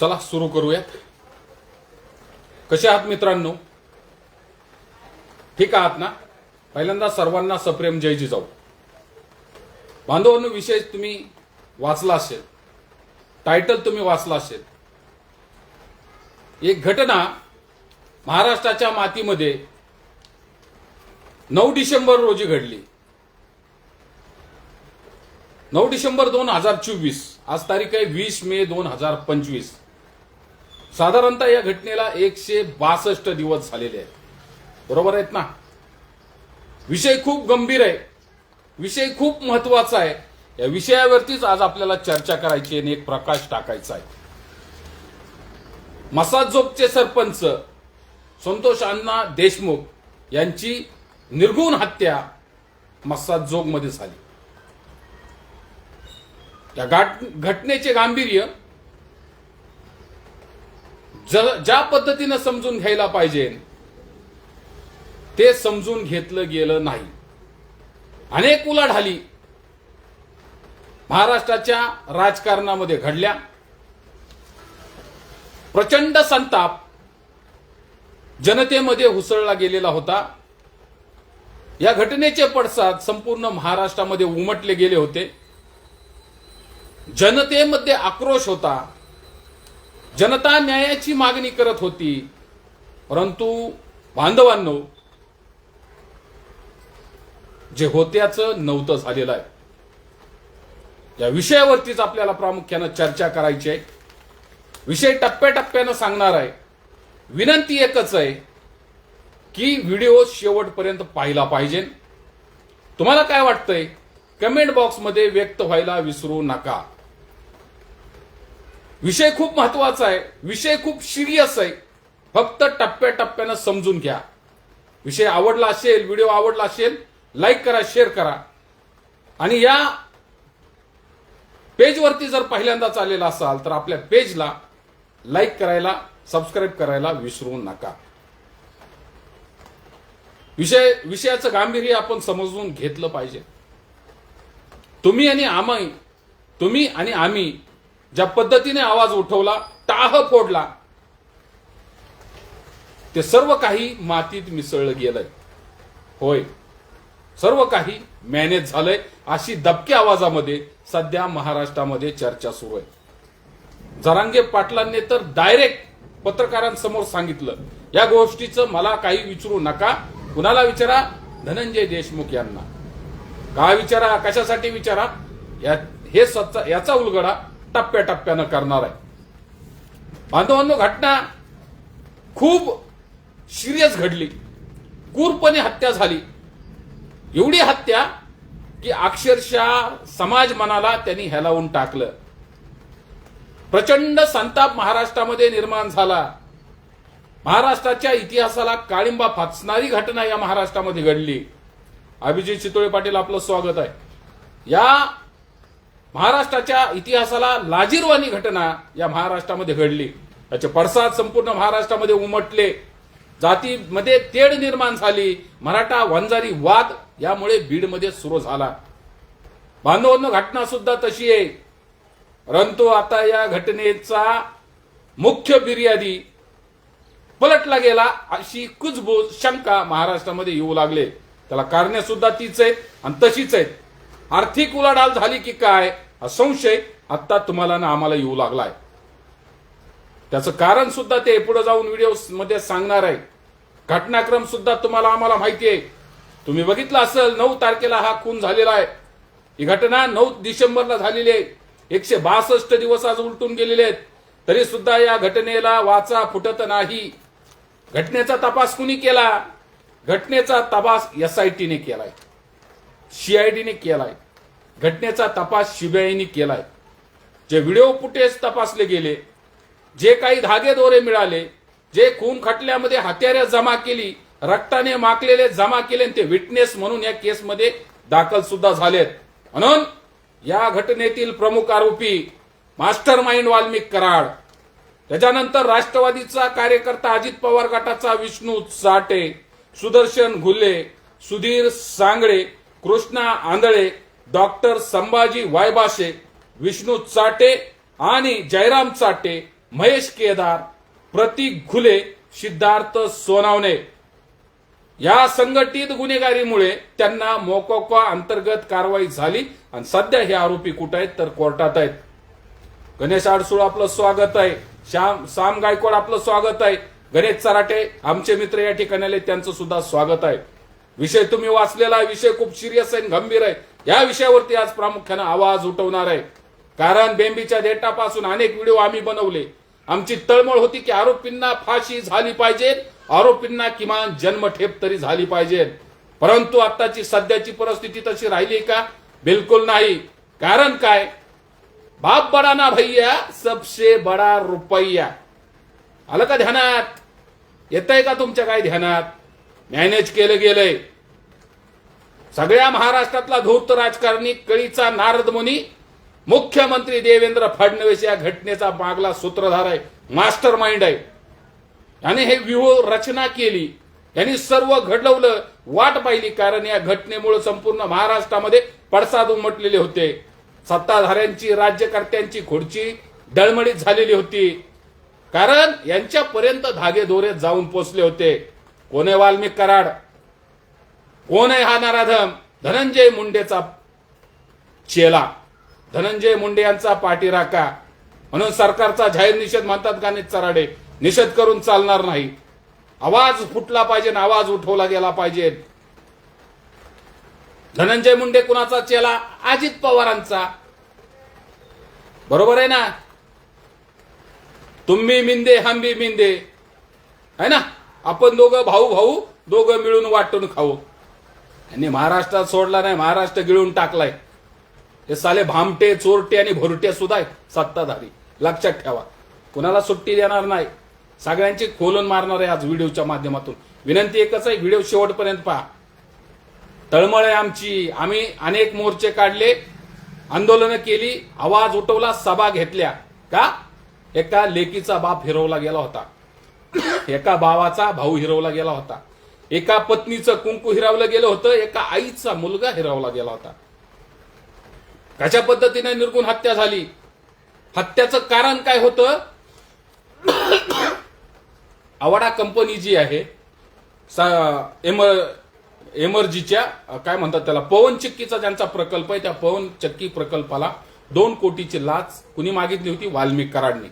चला सुरू करूयात. कसे आहात मित्रांनो? ठीक आहात ना? पहिल्यांदा सर्वांना सप्रेम जय जिजाऊ. बांधवांनो विशेष तुम्ही वाचला असेल. टायटल तुम्ही वाचला असेल. एक घटना महाराष्ट्राच्या मातीमध्ये नऊ डिसेंबर रोजी घडली. नऊ डिसेंबर दोन हजार चोवीस आज तारीख आहे वीस मे दोन हजार पंचवीस. साधारणतः या घटनेला एकशे बासष्ट दिवस झालेले आहेत. बरोबर आहेत ना? विषय खूप गंभीर आहे. विषय खूप महत्त्वाचा आहे. या विषयावरतीच आज आपल्याला चर्चा करायची आणि एक प्रकाश टाकायचा आहे. मसाजोगचे सरपंच संतोष अण्णा देशमुख यांची निर्गुण हत्या मसाजोगमध्ये झाली. या घाट- घटनेचे गांभीर्य ज्या पद्धतीनं समजून घ्यायला पाहिजे ते समजून घेतलं गेलं नाही. अनेक उलाढाली महाराष्ट्राच्या राजकारणामध्ये घडल्या. प्रचंड संताप जनतेमध्ये उसळला गेलेला होता. या घटनेचे पडसाद संपूर्ण महाराष्ट्रामध्ये उमटले गेले होते. जनतेमध्ये आक्रोश होता. जनता न्यायाची मागणी करत होती. परंतु बांधवांनो जे होत्याचं नव्हतं झालेलं आहे. या विषयावरतीच आपल्याला प्रामुख्यानं चर्चा करायची आहे. विषय टप्प्याटप्प्यानं सांगणार आहे. विनंती एकच आहे की व्हिडिओ शेवटपर्यंत पाहिला पाहिजे. तुम्हाला काय वाटतंय? कमेंट बॉक्समध्ये व्यक्त व्हायला विसरू नका. विषय खूप महत्त्वाचा आहे. विषय खूप सिरियस आहे. फक्त टप्प्याटप्प्यानं समजून घ्या. विषय आवडला असेल व्हिडिओ आवडला असेल लाईक करा शेअर करा. आणि या पेजवरती जर पहिल्यांदाच आलेला असाल तर आपल्या पेजला लाईक करायला सबस्क्राईब करायला विसरू नका. विषय विषयाचं गांभीर्य आपण समजून घेतलं पाहिजे. तुम्ही आणि आम्ही तुम्ही आणि आम्ही ज्या पद्धतीने आवाज उठवला टाह फोडला ते सर्व काही मातीत मिसळलं गेलंय. होय. सर्व काही मॅनेज झालंय अशी दबक्या आवाजामध्ये सध्या महाराष्ट्रामध्ये चर्चा सुरू आहे. जरांगे पाटलांनी तर डायरेक्ट पत्रकारांसमोर सांगितलं. या गोष्टीचं मला काही विचारू नका. कुणाला विचारा? धनंजय देशमुख यांना. का विचारा? कशासाठी विचारा? या हे सच्चा याचा उलगडा टप्प्याटप्प्यानं करणार आहे. बांधवांनो घटना खूप सिरियस घडली. क्रूरपणे हत्या झाली. एवढी हत्या की अक्षरशः समाज मनाला त्यांनी हेलावून टाकलं. प्रचंड संताप महाराष्ट्रामध्ये निर्माण झाला. महाराष्ट्राच्या इतिहासाला काळिंबा फाचणारी घटना या महाराष्ट्रामध्ये घडली. अभिजित चितोळे पाटील आपलं स्वागत आहे. या महाराष्ट्राच्या इतिहासाला लाजीरवाणी घटना या महाराष्ट्रामध्ये घडली. याचे पडसाद संपूर्ण महाराष्ट्रामध्ये उमटले. जातीमध्ये तेढ निर्माण झाली. मराठा वंजारी वाद यामुळे बीडमध्ये सुरू झाला. बांधवांनो घटना सुद्धा तशी आहे. परंतु आता या घटनेचा मुख्य फिर्यादी पलटला गेला अशी कुजबूज शंका महाराष्ट्रामध्ये येऊ लागले. त्याला कारणे सुद्धा तीच आहेत आणि तशीच आहेत. आर्थिक उलाढाल झाली की काय? हा संशय आत्ता तुम्हाला ना आम्हाला येऊ लागलाय. त्याचं कारण सुद्धा ते पुढे जाऊन व्हिडिओमध्ये सांगणार आहे. घटनाक्रम सुद्धा तुम्हाला आम्हाला माहिती आहे. तुम्ही बघितलं असेल नऊ तारखेला हा खून झालेला आहे. ही घटना नऊ डिसेंबरला झालेली आहे. एकशे बासष्ट दिवस आज उलटून गेलेले आहेत. तरी सुद्धा या घटनेला वाचा फुटत नाही. घटनेचा तपास कुणी केला? घटनेचा तपास एसआयटीने केलाय. सीआयडीने केलाय. घटनेचा तपास सीबीआयने केलाय. जे व्हिडिओ फुटेज तपासले गेले जे काही धागे दोरे मिळाले जे खून खटल्यामध्ये हत्यारे जमा केली रक्ताने माकलेले जमा केले ते विटनेस म्हणून या केसमध्ये दाखल सुद्धा झालेत. म्हणून या घटनेतील प्रमुख आरोपी मास्टर माइंड वाल्मिक कराड त्याच्यानंतर राष्ट्रवादीचा कार्यकर्ता अजित पवार गटाचा विष्णू चाटे सुदर्शन घुले सुधीर सांगळे कृष्णा आंधळे डॉक्टर संभाजी वायबाशे विष्णू चाटे आणि जयराम चाटे महेश केदार प्रतीक घुले सिद्धार्थ सोनावणे. या संघटित गुन्हेगारीमुळे त्यांना मोकोका अंतर्गत कारवाई झाली आणि सध्या हे आरोपी कुठे आहेत तर कोर्टात आहेत. गणेश आडसूळ आपलं स्वागत आहे. श्याम साम गायकवाड आपलं स्वागत आहे. गणेश चराटे आमचे मित्र या ठिकाणी आले त्यांचं सुद्धा स्वागत आहे. विषय तुम्ही वाचलेला आहे, विषय खूप सिरियस आहे आणि गंभीर आहे. या विषयावरती आज प्रामुख्याने आवाज उठवणार आहे. कारण बेंबीच्या देटापासून अनेक व्हिडिओ आम्ही बनवले. आमची तळमळ होती की आरोपींना फाशी झाली पाहिजे आरोपींना किमान जन्मठेप तरी झाली पाहिजे. परंतु आताची सध्याची परिस्थिती तशी राहिली का? बिलकुल नाही. कारण काय? बाप बडा ना भैया सबसे बडा रुपया. आलं का ध्यानात? येतंय का तुमच्या काय ध्यानात? मॅनेज केलं गेलंय. सगळ्या महाराष्ट्रातला धूर्त राजकारणी कळीचा नारद मुनी मुख्यमंत्री देवेंद्र फडणवीस या घटनेचा मागला सूत्रधार आहे मास्टर माइंड आहे. त्याने हे व्यूह रचना केली. यांनी सर्व घडवलं वाट पाहिली कारण या घटनेमुळे संपूर्ण महाराष्ट्रामध्ये पडसाद उमटलेले होते. सत्ताधाऱ्यांची राज्यकर्त्यांची खुर्ची डळमळीत झालेली होती. कारण यांच्यापर्यंत धागेदोरे जाऊन पोचले होते. कोणे वाल्मिक कराड? कोण हा नराधम? धनंजय मुंडेचा चेला. धनंजय मुंडे यांचा पाठीराखा. म्हणून सरकारचा जाहीर निषेध म्हणतात गाणित चराडे? निषेध करून चालणार नाही. आवाज फुटला पाहिजे आवाज उठवला गेला पाहिजे. धनंजय मुंडे कुणाचा चेला? अजित पवारांचा. बरोबर आहे ना? तुम्ही मिंदे हंबी मिंदे. है ना? आपण दोघं भाऊ भाऊ दोघं मिळून वाटून खाऊ. यांनी महाराष्ट्रात सोडला नाही महाराष्ट्र गिळून टाकलाय. हे साले भामटे चोरटे आणि भोरटे सुद्धा आहेत सत्ताधारी. लक्षात ठेवा. कुणाला सुट्टी देणार नाही. सगळ्यांची खोलून मारणार आहे आज व्हिडिओच्या माध्यमातून. विनंती एकच आहे व्हिडिओ शेवटपर्यंत पहा. तळमळ आहे आमची. आम्ही अनेक मोर्चे काढले आंदोलनं केली आवाज उठवला सभा घेतल्या. का? एका लेकीचा बाप हिरवला गेला होता. एका भावाचा भाऊ हिरवला गेला होता. एका पत्नीचं कुंकू हिरावलं गेलं होतं एका आईचा मुलगा हिरावला गेला होता. कशा पद्धतीने निर्गुण हत्या झाली. हत्याचं कारण काय होतं? आवडा कंपनी जी आहे एमर एमर्जीच्या काय म्हणतात त्याला पवन चक्कीचा ज्यांचा प्रकल्प आहे त्या पवन चक्की प्रकल्पाला दोन कोटीची लाच कुणी मागितली होती? वाल्मिक कराडने.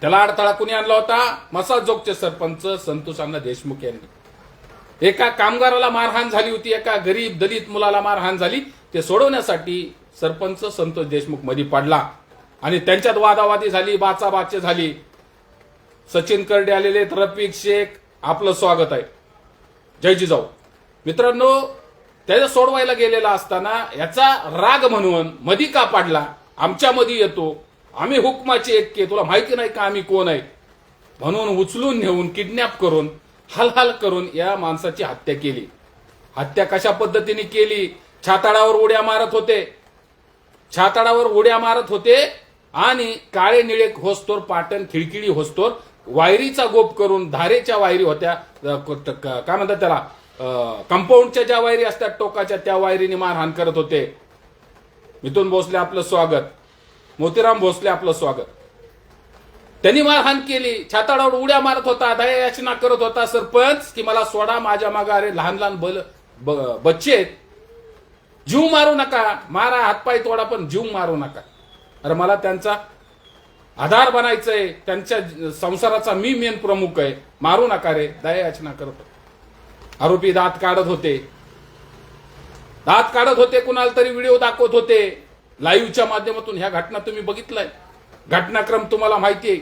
त्याला अडथळा कुणी आणला होता? मसाजोगचे सरपंच संतोष अण्णा देशमुख यांनी. एका कामगाराला मारहाण झाली होती एका गरीब दलित मुलाला मारहाण झाली. ते सोडवण्यासाठी सरपंच संतोष देशमुखमध्ये पडला आणि त्यांच्यात वादावादी झाली बाचाबाचे झाली. सचिन करडे आलेले रफिक शेख आपलं स्वागत आहे. जय जिजाऊ. मित्रांनो त्याला सोडवायला गेलेला असताना याचा राग म्हणून मधी का पाडला? आमच्यामध्ये येतो. आम्ही हुकमाचे के तुला माहिती नाही का आम्ही कोण आहे? म्हणून उचलून नेऊन किडनॅप करून हलहल करून या माणसाची हत्या केली. हत्या कशा पद्धतीने केली? छाताडावर उड्या मारत होते. छाताडावर उड्या मारत होते आणि काळे निळे होस्तोर पाटण खिडकिडी होस्तोर वायरीचा गोप करून धारेच्या वायरी होत्या. काय म्हणतात त्याला? कंपाऊंडच्या ज्या वायरी असतात टोकाच्या त्या वायरीने मारहाण करत होते. मिथून भोसले आपलं स्वागत. मोतीराम भोसले आपलं स्वागत. त्यांनी मारहाण केली. छाताडावर उड्या मारत होता दया याचना करत होता सरपंच की मला सोडा माझ्या मागा. अरे लहान लहान बल बच्चे आहेत. जीव मारू नका. मारा हातपाय तोडा पण जीव मारू नका. अरे मला त्यांचा आधार बनायचंय. त्यांच्या संसाराचा मी मेन प्रमुख आहे. मारू नका रे. दया याचना करत होते. आरोपी दात काढत होते. दात काढत होते कुणाला तरी व्हिडिओ दाखवत होते. लाईव्हच्या माध्यमातून ह्या घटना तुम्ही बघितलाय. घटनाक्रम तुम्हाला माहिती आहे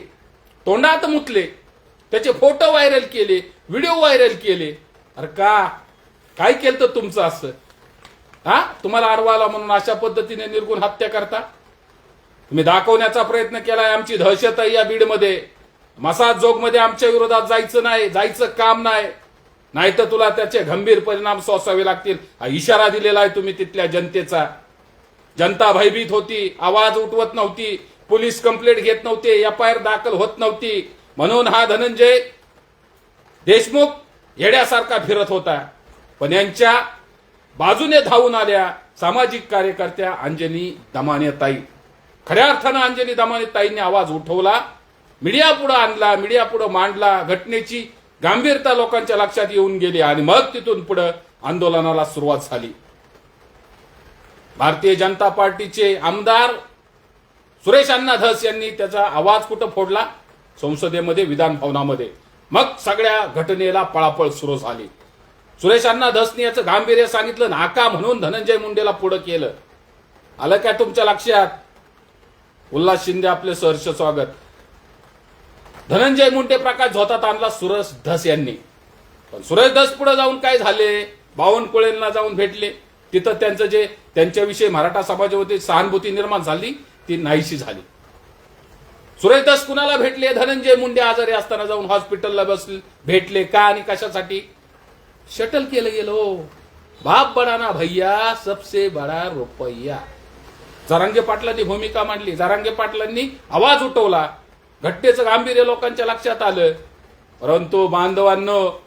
तोंडात मुतले. त्याचे फोटो व्हायरल केले व्हिडिओ व्हायरल केले. अरे का? काय केलं तर तुमचं असं? हा? तुम्हाला अडवाला म्हणून अशा पद्धतीने निर्गुण हत्या करता? तुम्ही दाखवण्याचा प्रयत्न केलाय आमची दहशत आहे या बीडमध्ये. मसाज जोगमध्ये आमच्या विरोधात जायचं नाही जायचं काम नाही. नाही तर तुला त्याचे गंभीर परिणाम सोसावे लागतील. हा इशारा दिलेला आहे तुम्ही तिथल्या जनतेचा. जनता भयभीत होती आवाज उठवत नव्हती. पोलीस कंप्लेंट घेत नव्हते एफ आय आर दाखल होत नव्हती. म्हणून हा धनंजय देशमुख येड्यासारखा फिरत होता. पण यांच्या बाजूने धावून आल्या सामाजिक कार्यकर्त्या अंजनी दमानेताई. खऱ्या अर्थानं अंजनी दमानेताईंनी आवाज उठवला मीडिया पुढे आणला मीडिया पुढे मांडला घटनेची गांभीरता लोकांच्या लक्षात येऊन गेली आणि मग तिथून पुढे आंदोलनाला सुरुवात झाली. भारतीय जनता पार्टीचे आमदार सुरेश अण्णा धस यांनी त्याचा आवाज कुठं फोडला? संसदेमध्ये विधान भवनामध्ये मग सगळ्या घटनेला पळापळ सुरू झाली. सुरेश अण्णा धसनी याचं गांभीर्य सांगितलं नाका म्हणून धनंजय मुंडेला पुढं केलं. आलं काय तुमच्या लक्षात? उल्हास शिंदे आपले सहर्ष स्वागत. धनंजय मुंडे प्रकाश झोतात आणला सुरेश धस यांनी. पण सुरेश धस पुढे जाऊन काय झाले? बावनकुळेंना जाऊन भेटले. तिथं त्यांचं जे त्यांच्याविषयी मराठा समाजामध्ये सहानुभूती निर्माण झाली. ती नाहीशी झाली. सुरेशदास कुणाला भेटले? धनंजय मुंडे आजारी असताना जाऊन हॉस्पिटलला बसले. भेटले का आणि कशासाठी? शटल केलं गेलं हो. बाप बडाना भैया सबसे बडा रुपया. जरांगे पाटलांनी भूमिका मांडली. जरांगे पाटलांनी आवाज उठवला. घटनेचं गांभीर्य लोकांच्या लक्षात आलं. परंतु बांधवांनो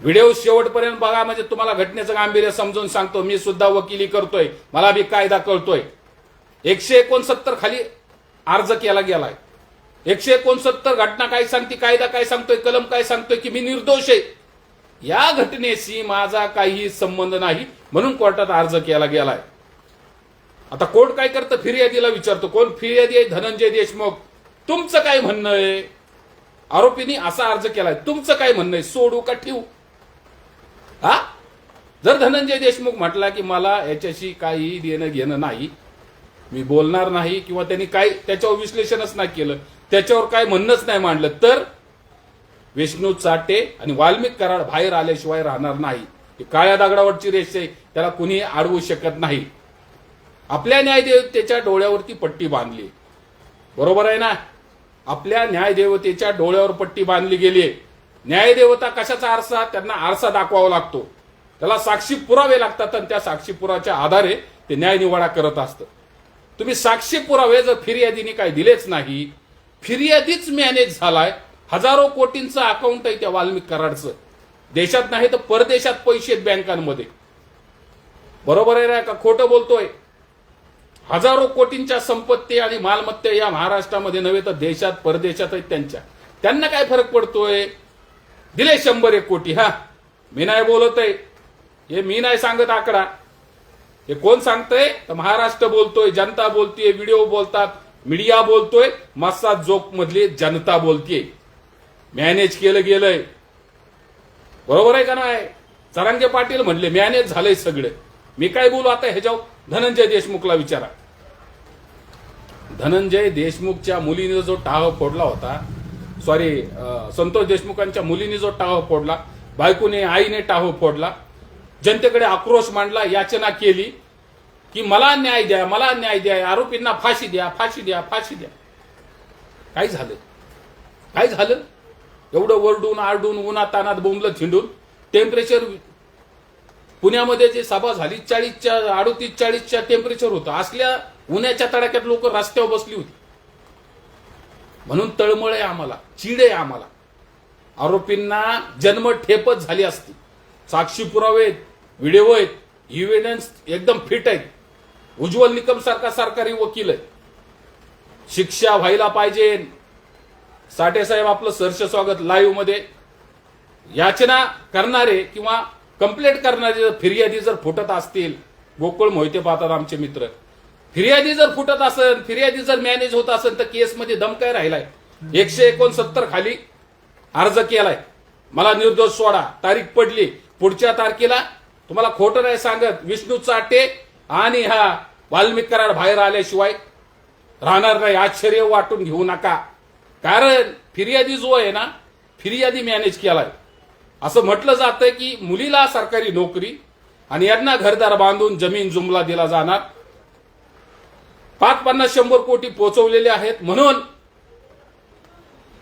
व्हिडिओ शेवटपर्यंत बघा. म्हणजे तुम्हाला घटनेचं गांभीर्य समजून सांगतो. मी सुद्धा वकिली करतोय. मला बी कायदा कळतोय. एकशे एकोणसत्तर खाली अर्ज केला गेलाय. एकशे एकोणसत्तर घटना काय सांगते कायदा काय सांगतोय कलम काय सांगतोय की मी निर्दोष आहे? या घटनेशी माझा काही संबंध नाही म्हणून कोर्टात अर्ज केला गेलाय. आता कोर्ट काय करतं? फिर्यादीला विचारतो. कोण? फिर्यादी आहे धनंजय देशमुख. तुमचं काय म्हणणं आहे? आरोपींनी असा अर्ज केलाय. तुमचं काय म्हणणं आहे? सोडू का ठेवू? हा? जर धनंजय देशमुख म्हटला की मला याच्याशी काही देणं घेणं नाही मी बोलणार नाही किंवा त्यांनी काय त्याच्यावर विश्लेषणच नाही केलं त्याच्यावर काय म्हणणंच नाही मांडलं तर विष्णू चाटे आणि वाल्मिक कराड बाहेर आल्याशिवाय राहणार नाही. ही काळ्या दगडावरची रेष आहे त्याला कुणी अडवू शकत नाही. आपल्या न्यायदेवतेच्या डोळ्यावरती पट्टी बांधली. बरोबर आहे ना? आपल्या न्यायदेवतेच्या डोळ्यावर पट्टी बांधली गेली आहे. न्यायदेवता कशाचा आरसा? त्यांना आरसा दाखवावा लागतो. त्याला साक्षी पुरावे लागतात आणि त्या साक्षी पुराच्या आधारे ते न्यायनिवाडा करत असतं. तुम्ही साक्षी पुरावे जर फिर्यादीने काय दिलेच नाही फिर्यादीच मॅनेज झालाय हजारो कोटींचं अकाउंट आहे त्या वाल्मिक कराडचं. देशात नाही तर परदेशात पैसे आहेत बँकांमध्ये. बरोबर आहे ना का? खोटं बोलतोय. हजारो कोटींच्या संपत्ती आणि मालमत्ता या महाराष्ट्रामध्ये नव्हे तर देशात परदेशात आहेत त्यांच्या. त्यांना काय फरक पडतोय? दिले शंभर एक कोटी हा. मी नाही बोलत आहे हे मी नाही सांगत आकडा. हे कोण सांगतंय? तर महाराष्ट्र बोलतोय जनता बोलतीये व्हिडिओ बोलतात मीडिया बोलतोय मस्सा जोक मधली जनता बोलतीये. मॅनेज केलं गेलंय. बरोबर आहे का नाही? चरांगे पाटील म्हणले मॅनेज झालंय सगळं. मी काय बोलू आता ह्याच्यावर? धनंजय देशमुखला विचारा. धनंजय देशमुखच्या मुलीने जो टाह फोडला होता सॉरी संतोष देशमुखांच्या मुलीने जो टाह फोडला बायकोने आईने टाह फोडला जनतेकडे आक्रोश मांडला याचना केली की मला न्याय द्या मला न्याय द्या आरोपींना फाशी द्या फाशी द्या फाशी द्या. काय झालं? काय झालं? एवढं वरडून आरडून उन्हा तानात बोंबलं थिंडून टेम्परेचर पुण्यामध्ये जे सभा झाली चाळीसच्या अडोतीस चाळीसच्या टेम्परेचर होतं. असल्या उन्हाच्या तडाक्यात लोक रस्त्यावर बसली होती. म्हणून तळमळ आहे आम्हाला चीड आहे आम्हाला. आरोपींना जन्म ठेपच झाली असती. साक्षी पुरावे व्हिडिओ आहेत इव्हिडन्स एकदम फिट आहेत. उज्ज्वल निकम सारखा सरकारी वकील आहे. शिक्षा व्हायला पाहिजे. साठे साहेब आपलं सरस स्वागत लाईव्हमध्ये. याचना करणारे किंवा कंप्लेंट करणारे जर फिर्यादी जर फुटत असतील गोकुळ मोहिते पाहतात आमचे मित्र. फिर्यादी जर फुटत असेल फिर्यादी जर मॅनेज होत असेल तर केसमध्ये दम काय राहिलाय. एकशे एकोणसत्तर खाली अर्ज केलाय. मला निर्दोष सोडा. तारीख पडली. पुढच्या तारखेला तुम्हाला खोटं नाही सांगत. विष्णू चाटे आणि हा वाल्मिक बाहेर आल्याशिवाय राहणार नाही. आश्चर्य वाटून घेऊ नका. कारण फिर्यादी जो आहे ना फिर्यादी मॅनेज केलाय. असं म्हटलं जातं की मुलीला सरकारी नोकरी आणि यांना घरदार बांधून जमीन जुमला दिला जाणार. पाच पन्नास शंभर कोटी पोचवलेले आहेत म्हणून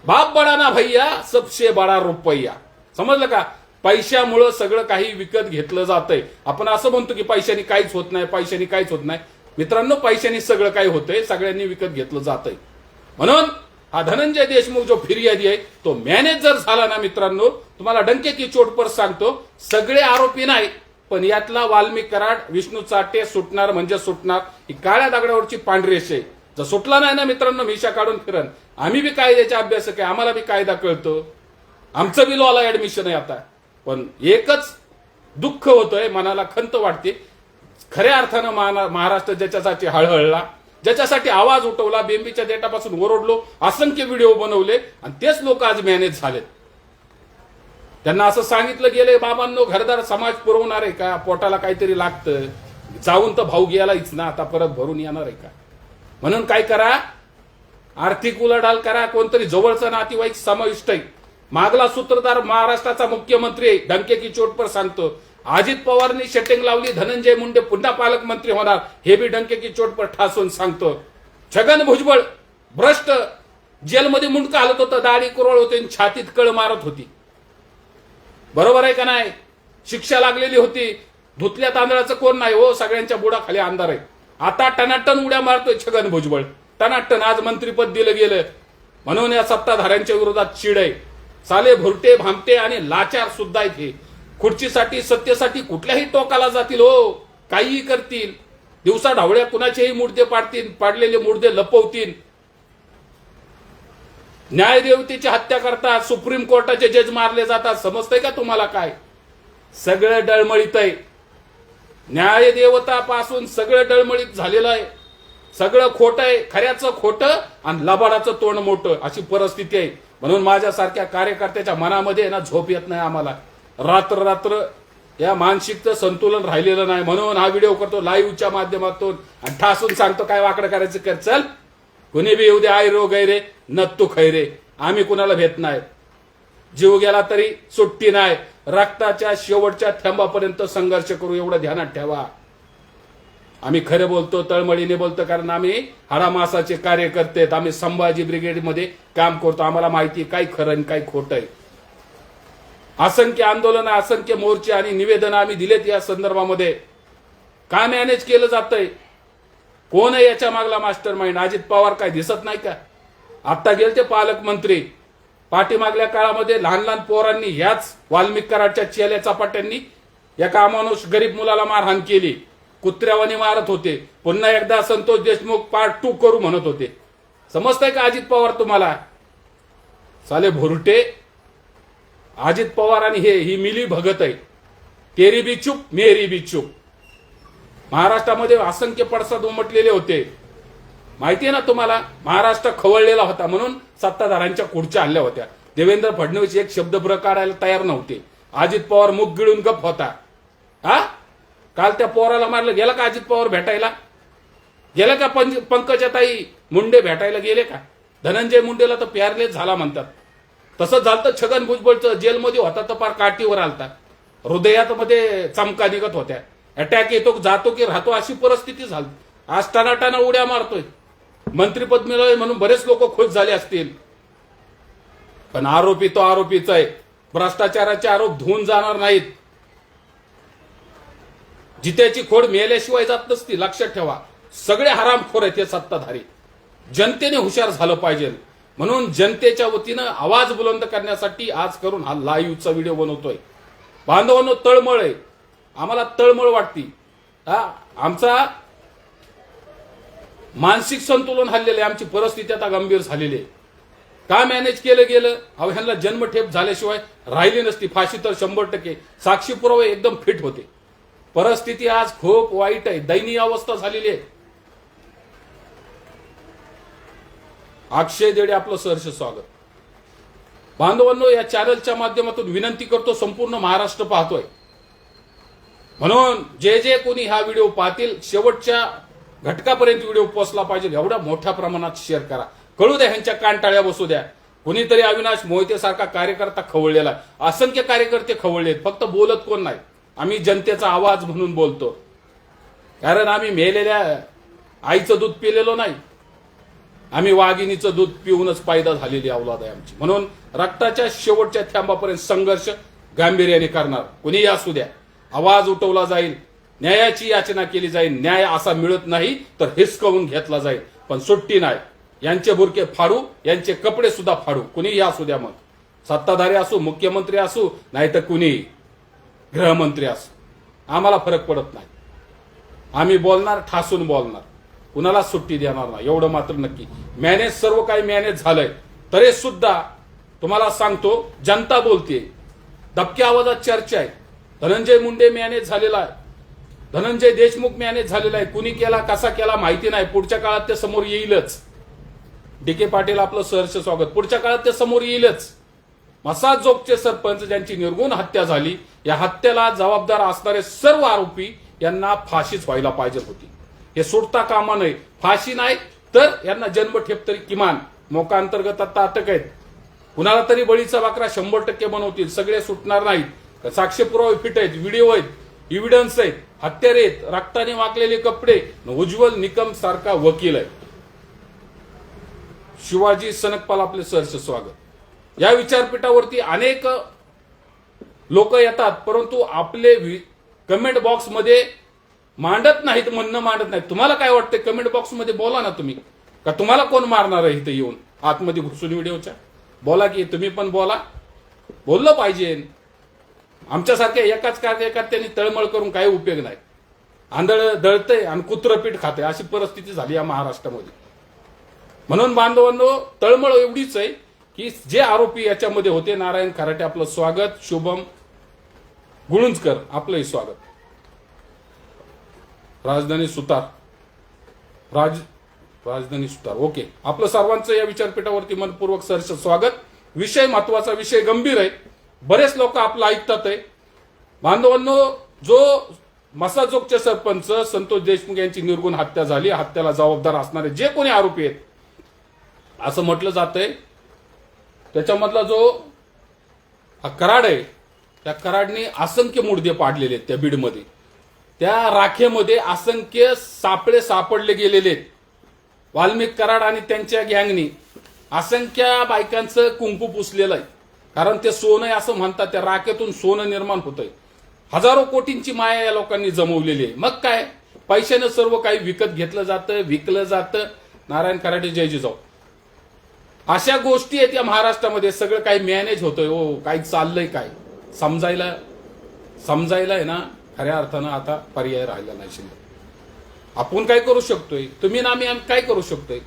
बाप बडा ना भैया सबसे बडा रुपया. समजलं का? पैशामुळं सगळं काही विकत घेतलं जातंय. आपण असं म्हणतो की पैशाने काहीच होत नाही पैशाने काहीच होत नाही. मित्रांनो पैशाने सगळं काही होतंय सगळ्यांनी विकत घेतलं जातंय. म्हणून हा धनंजय देशमुख जो फिर्यादी आहे तो मॅनेज जर झाला ना मित्रांनो. तुम्हाला डंके की चोटपर सांगतो सगळे आरोपी नाही पण यातला वाल्मिक कराड विष्णू चाटे सुटणार म्हणजे सुटणार ही काळ्या दगडावरची पांढरी रेष आहे. जर सुटला नाही ना मित्रांनो मिशा काढून फिरन. आम्ही बी कायद्याचे अभ्यासक आहे आम्हाला बी कायदा कळतो. आमचं बी लॉला ऍडमिशन आहे आता. पण एकच दुःख होतंय मनाला खंत वाटते. खऱ्या अर्थानं महारा- महाराष्ट्र ज्याच्यासाठी हळहळला ज्याच्यासाठी आवाज उठवला बेंबीच्या देटापासून ओरडलो असंख्य व्हिडिओ बनवले आणि तेच लोक आज मॅनेज झालेत. त्यांना असं सांगितलं गेलंय बाबांनो घरदार समाज पुरवणार आहे का? पोटाला काहीतरी लागतं जाऊन तर भाऊ गेलाच ना आता परत भरून येणार आहे का? म्हणून काय करा? आर्थिक उलाढाल करा कोणतरी जवळचा नातेवाईक समाविष्ट आहे. मागला सूत्रधार महाराष्ट्राचा मुख्यमंत्री डंके की चोट पर सांगतो अजित पवारनी शेटिंग लावली. धनंजय मुंडे पुन्हा पालकमंत्री होणार. हे बी डंके की चोट पर ठासून सांगतो छगन भुजबळ भ्रष्ट. जेलमध्ये मुंडका हालत होतं. दाढी कुरळ होते आणि छातीत कळ मारत होती. बरोबर आहे का नाही? शिक्षा लागलेली होती. धुतल्या तांदळाचं कोण नाही? हो सगळ्यांच्या बुडाखाली अंधार आहे. आता टनाटन उड्या मारतोय छगन भुजबळ. टनाटन आज मंत्रीपद दिलं गेलं. म्हणून या सत्ताधाऱ्यांच्या विरोधात चिड आहे. साले भुरटे भामटे आणि लाचार सुद्धा आहेत हे. खुर्चीसाठी सत्तेसाठी कुठल्याही टोकाला जातील हो. काहीही करतील. दिवसा ढावळ्या कुणाचेही मुर्दे पाडतील पाडलेले मुर्दे लपवतील. न्यायदेवतेची हत्या करतात सुप्रीम कोर्टाचे जज मारले जातात. समजतंय का तुम्हाला काय? सगळं डळमळीत आहे. न्यायदेवतापासून सगळं डळमळीत झालेलं आहे. सगळं खोटं आहे. खऱ्याचं खोटं आणि लबाडाचं तोंड मोठं अशी परिस्थिती आहे. म्हणून माझ्यासारख्या कार्यकर्त्याच्या मनामध्ये ना झोप येत नाही आम्हाला. रात्र रात्र या मानसिकचं संतुलन राहिलेलं नाही. म्हणून हा व्हिडिओ करतो लाईव्हच्या माध्यमातून. आणि ठासून सांगतो काय वाकडं करायचं कर. चल. कुणी बी येऊ दे आय रो गैरे नत्तू खैरे आम्ही कुणाला भेट नाही. जीव गेला तरी सुट्टी नाही. रक्ताच्या शेवटच्या थेंबापर्यंत संघर्ष करू एवढं ध्यानात ठेवा. आम्ही खरं बोलतो तळमळीने बोलतो कारण आम्ही हरामासाचे कार्यकर्ते आहेत. आम्ही संभाजी ब्रिगेडमध्ये काम करतो. आम्हाला माहिती काय खरं आणि काय खोटं आहे. असंख्य आंदोलन असंख्य मोर्चे आणि निवेदन आम्ही दिलेत या संदर्भामध्ये. का मॅनेज केलं जातंय? कोण आहे याच्या मागला मास्टर माइंड अजित पवार काय दिसत नाही का? आत्ता गेल ते पालकमंत्री. पाठीमागल्या काळामध्ये लहान लहान पोरांनी ह्याच वाल्मिक कराडच्या चेल्या चपाट्यांनी एका अमानुष गरीब मुलाला मारहाण केली. कुत्र्यावानी मारत होते. पुन्हा एकदा संतोष देशमुख पार्ट टू करू म्हणत होते. समजतंय का अजित पवार तुम्हाला? साले भुरटे अजित पवार आणि हे ही मिली भगत आहे. तेरी बी चूप मेरी बी चूप. महाराष्ट्रामध्ये असंख्य पडसाद उमटलेले होते. माहितीये ना तुम्हाला? महाराष्ट्र खवळलेला होता म्हणून सत्ताधाऱ्यांच्या खुर्च्या आणल्या होत्या. देवेंद्र फडणवीस एक शब्द प्रकारायला तयार नव्हते. अजित पवार मुख गिळून गप होता. हा? काल त्या पोराला मारलं. गेला का अजित पवार भेटायला? गेला का पंज पंकजाताई मुंडे भेटायला गेले का? धनंजय मुंडेला तर प्यारलेच झाला म्हणतात. तसं झालं तर छगन भुजबळचं जेलमध्ये होता तर फार काठीवर आलता. हृदयात मध्ये चमका निघत होत्या. अटॅक येतो जातो की राहतो अशी परिस्थिती झाली. आज टनाटाना उड्या मारतोय. मंत्रीपद मिळाले म्हणून बरेच लोक खुश झाले असतील. पण आरोपी तो आरोपीच आहे. भ्रष्टाचाराचे आरोप धुवून जाणार नाहीत. जित्याची खोड मिळाल्याशिवाय जात नसती लक्षात ठेवा. सगळे हरामखोर आहेत हे सत्ताधारी. जनतेने हुशार झालं पाहिजे. म्हणून जनतेच्या वतीनं आवाज बुलंद करण्यासाठी आज करून हा लाईव्हचा व्हिडिओ बनवतोय. बांधवांनो तळमळ आहे. आम्हाला तळमळ वाटती. हा आमचा मानसिक संतुलन हल्लेलं आहे. आमची परिस्थिती आता गंभीर झालेली आहे. का मॅनेज केलं गेलं? अहो ह्यांना जन्मठेप झाल्याशिवाय राहिली नसती. फाशी तर शंभर टक्के. साक्षी पुरावे एकदम फिट होते. परिस्थिती आज खूप वाईट आहे. दयनीय अवस्था झालेली आहे. अक्षय देडे आपलं सहर्ष स्वागत. बांधवांनो या चॅनलच्या माध्यमातून विनंती करतो संपूर्ण महाराष्ट्र पाहतोय. म्हणून जे जे कोणी हा व्हिडिओ पाहतील शेवटच्या घटकापर्यंत व्हिडिओ पोहोचला पाहिजे. एवढ्या मोठ्या प्रमाणात शेअर करा. कळू द्या ह्यांच्या कानटाळ्या बसू द्या. कुणीतरी अविनाश मोहिते सारखा कार्यकर्ता खवळलेला आहे. असंख्य कार्यकर्ते खवळलेत. फक्त बोलत कोण नाही? आम्ही जनतेचा आवाज म्हणून बोलतो. कारण आम्ही मेलेल्या आईचं दूध पिलेलो नाही. आम्ही वाघिणीचं दूध पिऊनच पायदा झालेली अवलाद आहे आमची. म्हणून रक्ताच्या शेवटच्या थांबापर्यंत संघर्ष गांभीर्याने करणार. कुणीही असू द्या. आवाज उठवला जाईल. न्यायाची याचना केली जाईल. न्याय असा मिळत नाही तर हिसकवून घेतला जाईल. पण सुट्टी नाही. यांचे बुरके फाडू यांचे कपडे सुद्धा फाडू. कुणीही असू द्या मग. सत्ताधारी असू मुख्यमंत्री असू नाही तर कुणीही. गृहमंत्री असो. आम्हाला फरक पडत नाही. आम्ही बोलणार ठासून बोलणार. कुणाला सुट्टी देणार नाही. एवढं मात्र नक्की. मॅनेज सर्व काही मॅनेज झालंय. तरी सुद्धा तुम्हाला सांगतो जनता बोलते दबक्या आवाजात चर्चा आहे. धनंजय मुंडे मॅनेज झालेला आहे. धनंजय देशमुख मॅनेज झालेला आहे. कुणी केला कसा केला माहिती नाही. पुढच्या काळात ते समोर येईलच. डी के पाटील आपलं सहर्ष स्वागत. पुढच्या काळात ते समोर येईलच. मसाज जोगचे सरपंच ज्यांची निर्गुण हत्या झाली या हत्येला जबाबदार असणारे सर्व आरोपी यांना फाशीच व्हायला पाहिजे होती. हे सुटता कामा नये. फाशी नाही तर यांना जन्मठेप तरी किमान मोकांतर्गत आता अटक आहेत. कुणाला तरी बळीचा वाकरा शंभर टक्के बनवतील. सगळे सुटणार नाहीत. साक्षपुरावे फिट आहेत व्हिडिओ आहेत इव्हिडन्स आहेत हत्यारे आहेत रक्ताने वाकलेले कपडे उज्ज्वल निकम सारखा वकील आहे. शिवाजी सनकपाल आपले सरचं स्वागत. या विचारपीठावरती अनेक लोक येतात परंतु आपले कमेंट बॉक्समध्ये मांडत नाहीत म्हणणं मांडत नाहीत. तुम्हाला काय वाटतं कमेंट बॉक्समध्ये बोला ना तुम्ही. का तुम्हाला कोण मारणार आहे इथे येऊन? आतमध्ये घुसून व्हिडिओच्या? बोला की तुम्ही पण बोला. बोललं पाहिजे. आमच्यासारख्या एकाच कार्यकर्त्यांनी तळमळ करून काही उपयोग नाही. आंधळ दळतंय आणि कुत्रपीठ खाते अशी परिस्थिती झाली या महाराष्ट्रामध्ये. म्हणून बांधवांनो तळमळ एवढीच आहे. की जे आरोपी याच्यामध्ये होते नारायण खराटे आपलं स्वागत शुभम गुळुंजकर आपलंही स्वागत. राजधानी सुतार. राज राजधानी सुतार. ओके. आपलं सर्वांचं या विचारपीठावरती मनपूर्वक सरस स्वागत. विषय महत्त्वाचा विषय गंभीर आहे. बरेच लोक आपलं ऐकतात आहे. बांधवांनो जो मसाजोगचे सरपंच संतोष देशमुख यांची निर्गुण हत्या झाली. हत्याला जबाबदार असणारे जे कोणी आरोपी आहेत असं म्हटलं जातंय. त्याच्यामधला जो हा कराड आहे त्या कराडने असंख्य मुडदे पाडलेले आहेत त्या बीडमध्ये. त्या राखेमध्ये असंख्य सापळे सापडले गेलेले आहेत. वाल्मिक कराड आणि त्यांच्या गँगनी असंख्य बायकांचं कुंकू पुसलेलं आहे. कारण ते सोनं आहे असं म्हणतात त्या राखेतून सोनं निर्माण होतंय. हजारो कोटींची माया या लोकांनी जमवलेली आहे. मग काय? पैशानं सर्व काही विकत घेतलं जातं विकलं जातं. नारायण कराटे जय जिजाऊ अशा गोष्टी आहेत या महाराष्ट्रामध्ये. सगळं काही मॅनेज होतंय. हो काही चाललंय काय? समजायला समजायला आहे ना खऱ्या अर्थानं आता पर्याय राहिला नाही शिल्लक आपण काय करू शकतोय? तुम्ही ना आम्ही आम्ही काय करू शकतोय?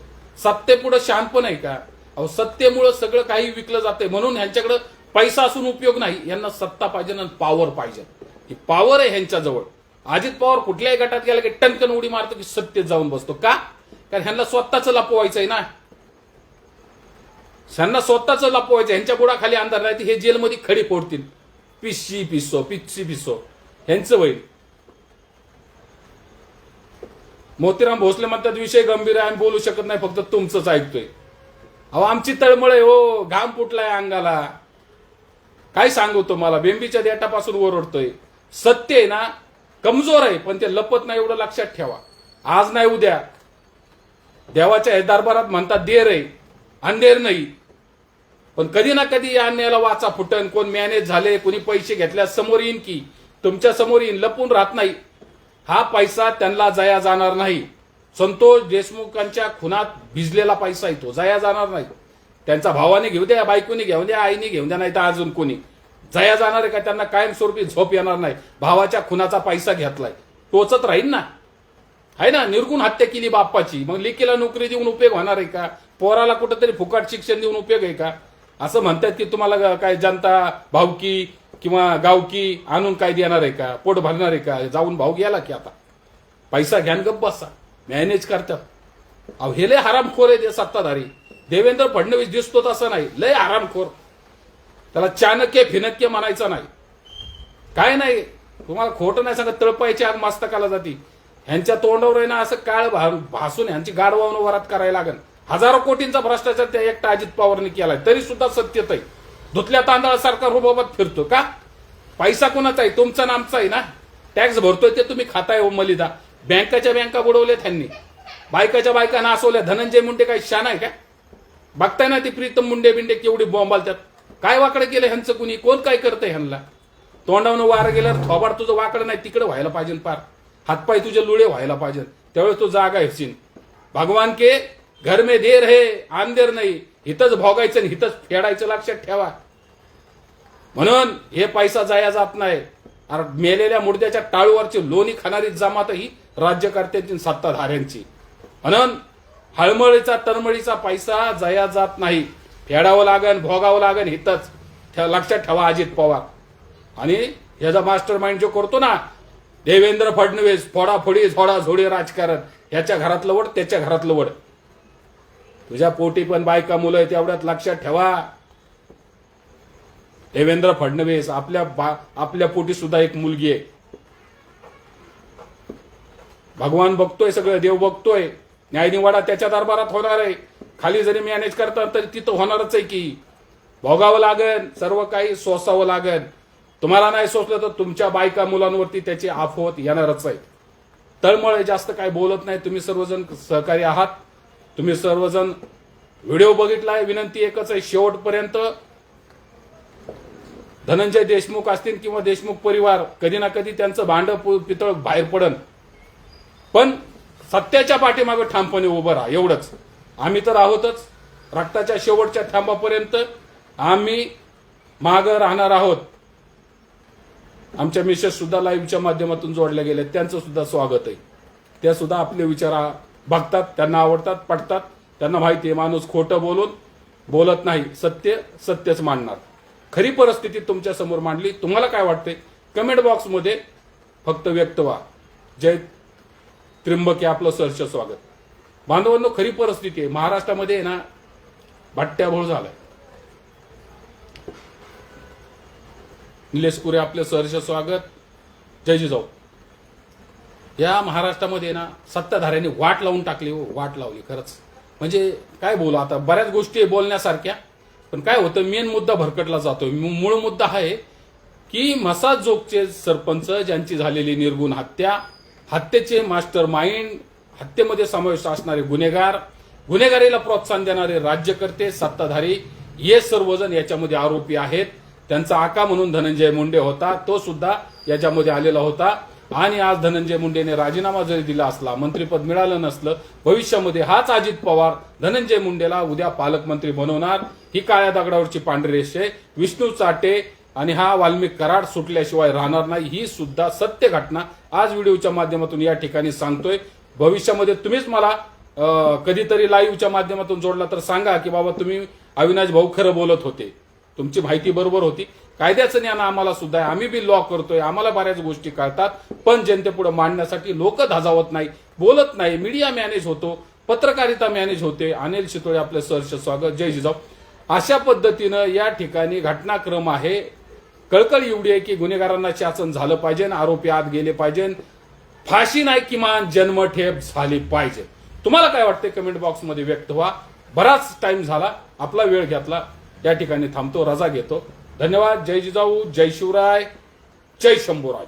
सत्तेपुढे शांतपण आहे का? अहो सत्तेमुळं सगळं काही विकलं जाते म्हणून ह्यांच्याकडे पैसा असून उपयोग नाही. यांना सत्ता पाहिजे आणि पॉवर पाहिजे. ही पॉवर आहे ह्यांच्याजवळ. अजित पवार कुठल्याही गटात गेला की टनकन उडी मारतो की सत्तेत जाऊन बसतो. का? कारण ह्यांना स्वतःच लपवायचं आहे ना. ह्यांना स्वतःच लपवायचं ह्यांच्या बुडाखाली अंधार नाही हे जेलमध्ये खडी फोडतील. पिस्सी पिसो पिच्ची पिसो ह्यांचं होईल मोतीराम भोसले म्हणतात विषय गंभीर आहे आम्ही बोलू शकत नाही फक्त तुमचंच ऐकतोय. अहो आमची तळमळ आहे हो घाम फुटलाय अंगाला. काय सांगू तुम्हाला? बेंबीच्या देटापासून ओरडतोय सत्य आहे ना? कमजोर आहे पण ते लपत नाही एवढं लक्षात ठेवा. आज नाही उद्या. देवाच्या हे दरबारात म्हणतात देर आहे. अंधेर नाही. पण कधी ना कधी या अन्यायाला वाचा फुटन कोण मॅनेज झाले कोणी पैसे घेतल्या समोर येईन की. तुमच्यासमोर येईन लपून राहत नाही. हा पैसा त्यांना जया जाणार नाही. संतोष देशमुखांच्या खुनात भिजलेला पैसा येतो जया जाणार नाही. त्यांचा भावाने घेऊ द्या बायकोने घेऊन द्या आईने घेऊन द्या नाही तर अजून कोणी. जया जाणार आहे का? त्यांना कायमस्वरूपी झोप येणार नाही. भावाच्या खुनाचा पैसा घेतलाय. टोचत राहील ना. आहे ना? निर्गुण हत्या केली बाप्पाची. मग लेकीला नोकरी देऊन उपयोग होणार आहे का? पोराला कुठंतरी फुकट शिक्षण देऊन उपयोग आहे का? असं म्हणतात की तुम्हाला काय जनता भावकी किंवा गावकी आणून काय देणार आहे का? पोट भरणार आहे का? जाऊन भाऊ गेला की आता? पैसा घ्यान गप बसा. मॅनेज करतात. अहो हे लय हरामखोर आहे ते सत्ताधारी. देवेंद्र फडणवीस दिसतो तसं नाही. लय आरामखोर त्याला चाणक्य फिनक्य म्हणायचं नाही. काय नाही. तुम्हाला खोटं नाही सांगत तळपायची आग मस्तकाला जाती. ह्यांच्या तोंडावर आहे ना असं काळ भासून ह्यांची गाडवावून वरात करायला लागेल. हजारो कोटींचा भ्रष्टाचार त्या एकटा अजित पवारने केलाय. तरी सुद्धा सत्यत आहे. धुतल्या तांदळासारखा रुबाबत फिरतो का? पैसा कोणाचा आहे? तुमचा नामचा आहे ना? टॅक्स भरतोय ते तुम्ही खाताय हो मलिदा. बँकाच्या बँका बुडवल्या त्यांनी बायकाच्या बायका नासवल्या. धनंजय मुंडे काय शान आहे का? बघताय ना ती प्रीतम मुंडे बिंडे केवढी बॉम्बाल त्यात काय वाकडं केलं ह्यांचं कुणी? कोण काय करतंय ह्यांना तोंडावनं वारं गेल्यावर थोबाड तुझं वाकडं नाही तिकडे व्हायला पाहिजे पार. हातपाय तुझे लुळे व्हायला पाहिजे त्यावेळेस तू जागा हेसीन भगवान के घर में देर हे आंदेर नाही। हिथंच भोगायचं आणि हिथंच फेडायचं लक्षात ठेवा. म्हणून हे पैसा जाया जात नाही. अरे मेलेल्या मुर्द्याच्या टाळूवरची लोणी खाणारी जमात ही राज्यकर्त्यांची सत्ताधाऱ्यांची. म्हणून हळमळीचा तळमळीचा पैसा जया जात नाही. फेडावं लागन भोगावं लागन हितच. लक्षात ठेवा अजित पवार. आणि ह्याचा मास्टर माइंड जो करतो ना देवेंद्र फडणवीस फोडाफोडी झोडा झोडी राजकारण ह्याच्या घरातलं वड त्याच्या घरातलं वड. तुझ्या पोटी पण बायका मुलं आहेत एवढ्यात लक्षात ठेवा. देवेंद्र फडणवीस आपल्या बा आपल्या पोटी सुद्धा एक मुलगी आहे. भगवान बघतोय सगळं देव बघतोय. न्यायनिवाडा त्याच्या दरबारात होणार आहे. खाली जरी मॅनेज करतात तरी तिथं होणारच आहे की. भोगावं लागन सर्व काही सोसावं लागन तुम्हाला नाही सोसलं तर तुमच्या बायका मुलांवरती त्याची आफवत येणारच आहे. तळमळ जास्त काय बोलत नाही तुम्ही सर्वजण सहकारी आहात. तुम्ही सर्वजण व्हिडिओ बघितलाय विनंती एकच आहे शेवटपर्यंत धनंजय देशमुख असतील किंवा देशमुख परिवार कधी ना कधी त्यांचं भांड पु- पितळ बाहेर पडन. पण सत्याच्या पाठीमागे ठामपणे उभं राहा एवढंच. आम्ही तर आहोतच. रक्ताच्या शेवटच्या थांबापर्यंत आम्ही मागं राहणार आहोत. आमच्या मिसेस सुद्धा लाईव्हच्या माध्यमातून जोडल्या गेल्या त्यांचं सुद्धा स्वागत आहे. त्या सुद्धा आपले विचार आ- बघतात त्यांना आवडतात पटतात. त्यांना माहिती आहे माणूस खोटं बोलून बोलत नाही. सत्य सत्यच मांडणार खरी परिस्थिती तुमच्यासमोर मांडली. तुम्हाला काय वाटते कमेंट बॉक्समध्ये फक्त व्यक्त व्हा. जय त्रिंबके आपलं सहर्ष स्वागत. बांधवांनो खरी परिस्थिती आहे. महाराष्ट्रामध्ये आहे ना भट्ट्याभोळ झालाय. निलेश पुरे आपलं सहर्ष स्वागत. जय जिजाऊ. या महाराष्ट्रामध्ये ना सत्ताधाऱ्यांनी वाट लावून टाकली हो वाट लावली खरंच. म्हणजे काय बोलू आता बऱ्याच गोष्टी आहे बोलण्यासारख्या पण काय होतं मेन मुद्दा भरकटला जातोय. मू- मूळ मुद्दा हा आहे की मसाजोगचे सरपंच ज्यांची झालेली निर्गुण हत्या हत्येचे मास्टर माइंड हत्येमध्ये समावेश असणारे गुन्हेगार गुन्हेगारीला प्रोत्साहन देणारे राज्यकर्ते सत्ताधारी हे सर्वजण याच्यामध्ये आरोपी आहेत. त्यांचा आका म्हणून धनंजय मुंडे होता तो सुद्धा याच्यामध्ये आलेला होता. आणि आज धनंजय मुंडेने राजीनामा जरी दिला असला मंत्रीपद मिळालं नसलं भविष्यामध्ये हाच अजित पवार धनंजय मुंडेला उद्या पालकमंत्री बनवणार. ही काळ्या दगडावरची पांढरी रेष आहे. विष्णू चाटे आणि हा वाल्मिक कराड सुटल्याशिवाय राहणार नाही. ही सुद्धा सत्य घटना आज व्हिडिओच्या माध्यमातून या ठिकाणी सांगतोय. भविष्यामध्ये तुम्हीच मला कधीतरी लाईव्हच्या माध्यमातून जोडला तर सांगा की बाबा तुम्ही अविनाश भाऊ खरं बोलत होते. तुमची माहिती बरोबर होती. कायद्याचं ज्ञान आम्हाला सुद्धा आहे. आम्ही बी लॉ करतोय. आम्हाला बऱ्याच गोष्टी कळतात. पण जनतेपुढे मांडण्यासाठी लोक धाजावत नाही बोलत नाही. मीडिया मॅनेज होतो. पत्रकारिता मॅनेज होते. अनिल शितोळे आपलं सहर्ष स्वागत. जय जिजाऊ. अशा पद्धतीनं या ठिकाणी घटनाक्रम आहे. कळकळ एवढी आहे की गुन्हेगारांना शासन झालं पाहिजे आरोपी आत गेले पाहिजे. फाशी नाही किमान जन्मठेप झाली पाहिजे. तुम्हाला काय वाटते कमेंट बॉक्समध्ये व्यक्त व्हा. बराच टाइम झाला. आपला वेळ घेतला. या ठिकाणी थांबतो. रजा घेतो. धन्यवाद जय जिजाऊ जय शिवराय जय शंभूराज.